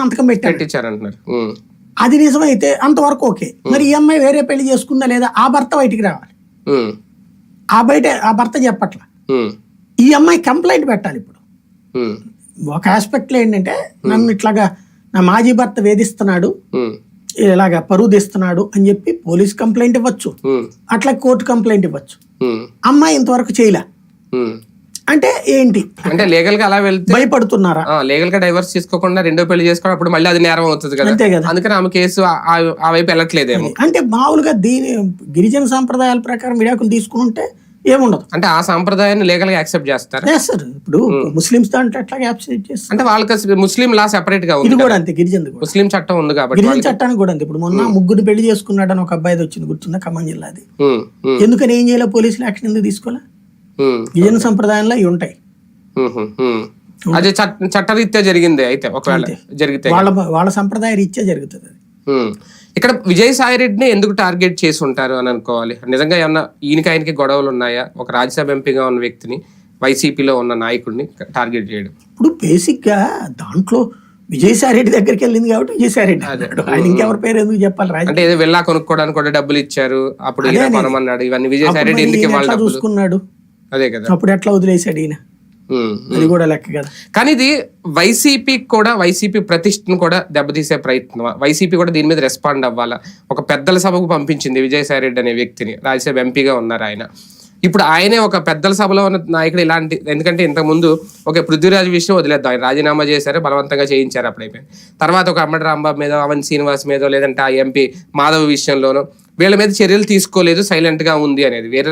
సంతకం పెట్టాడు. పెట్టించారంటున్నారు. ఉమ్, అది నిజమైతే అంతవరకు ఓకే. మరి ఈ అమ్మాయి వేరే పెళ్ళి చేసుకుందా లేదా? ఆ భర్త బయటికి రావాలి. ఉమ్, ఆ బయట ఆ భర్త చెప్పట్ల. ఉమ్, ఈ అమ్మాయి కంప్లైంట్ పెట్టాలి ఇప్పుడు. ఉమ్, ఒక ఆస్పెక్ట్లో ఏంటంటే నన్ను ఇట్లాగా నా మాజీ భర్త వేధిస్తున్నాడు. ఉమ్, ఇలాగా పరువు తీస్తున్నాడు అని చెప్పి పోలీస్ కంప్లైంట్ ఇవ్వచ్చు. ఉమ్, అట్లా కోర్టు కంప్లైంట్ ఇవ్వచ్చు. ఉమ్, అమ్మాయి ఇంతవరకు చేయలే. ఉమ్. అంటే ఏంటి? అంటే లీగల్గా అలా వెళ్తే భయపడుతున్నారా? లీగల్గా డైవర్స్ తీసుకోకుండా రెండో పెళ్ళి చేసుకోవడం అప్పుడు మళ్ళీ అది నేరం అవుతుంది కదా. అంతే కదా. అందుకని ఆమె కేసు ఆ- వైపు వెళ్ళట్లేదేమో. అంటే మామూలుగా దీని గిరిజన సాంప్రదాయాల ప్రకారం విడాకులు తీసుకుని ఉంటే ఏముండదు. అంటే ఆ సాంప్రదాయాన్ని లీగల్గా యాక్సెప్ట్ చేస్తారు? చేస్తారు. ఇప్పుడు ముస్లిమ్స్ దాంట్లో ఎట్లా యాప్సేట్ చేస్తారు. అంటే వాళ్ళకి ముస్లిం లా సెపరేట్గా ఉంది కూడా అంతే గిరిజన ముస్లిం చట్టం ఉంది కాబట్టి గిరిజన చట్టానికి కూడా అంతే. ఇప్పుడు మొన్న ముగ్గురు పెళ్ళి చేసుకున్నాడని ఒక అబ్బాయి వచ్చింది గుర్తుందా? ఖమ్మం జిల్లాది. ఎందుకని ఏం చేయాలి పోలీసులు యాక్షన్ ఎందుకు తీసుకోలే? గిరిజన సంప్రదాయంలో ఇవి ఉంటాయి. అది చట్ట చట్టరీత్యా జరిగింది అయితే ఒకవేళ జరిగితే వాళ్ళ వాళ్ళ సంప్రదాయ రీత్యా జరుగుతుంది అది. ఇక్కడ విజయసాయి రెడ్డిని ఎందుకు టార్గెట్ చేసి ఉంటారు అని అనుకోవాలి? నిజంగా ఏమన్నా ఈయనకి ఆయనకి గొడవలు ఉన్నాయా ఒక రాజ్యసభ ఎంపీగా ఉన్న వ్యక్తిని వైసీపీలో ఉన్న నాయకుడిని టార్గెట్ చేయడం. ఇప్పుడు బేసిక్గా దాంట్లో విజయసాయి రెడ్డి దగ్గరికి వెళ్ళింది కాబట్టి విజయసాయి రెడ్డి అన్నాడు ఆయన ఇంకెవరి పేరు ఎందుకు చెప్పాలి రాజు అంటే ఏదో వెళ్ళా కొనుక్కోవడానికి కూడా డబ్బులు ఇచ్చారు. అప్పుడు ఈయన కొనమన్నాడు ఇవన్నీ విజయసాయి రెడ్డి ఎందుకు చూసుకున్నాడు? అదే కదా. అప్పుడు ఎట్లా వదిలేశాడు ఈయన? అది కూడా లెక్క కదా. కానీ ఇది వైసీపీ కూడా వైసీపీ ప్రతిష్టను కూడా దెబ్బతీసే ప్రయత్నం. వైసీపీ కూడా దీని మీద రెస్పాండ్ అవ్వాలా? ఒక పెద్దల సభకు పంపించింది విజయసాయి రెడ్డి అనే వ్యక్తిని. రాజ్యసభ ఎంపీగా ఉన్నారు ఆయన. ఇప్పుడు ఆయనే ఒక పెద్దల సభలో ఉన్న నాయకుడు ఇలాంటి ఎందుకంటే ఇంతకుముందు ఒక పృథ్వీరాజ్ విషయం వదిలేద్దాం. ఆయన రాజీనామా చేశారు బలవంతంగా చేయించారు అప్పుడైపోయింది. తర్వాత ఒక అమ్మడి రాంబాబు మీద అవన్ శ్రీనివాస్ మీద లేదంటే ఆ ఎంపీ మాధవ్ విషయంలోనో వీళ్ళ మీద చర్యలు తీసుకోలేదు సైలెంట్గా ఉంది అనేది. వేరే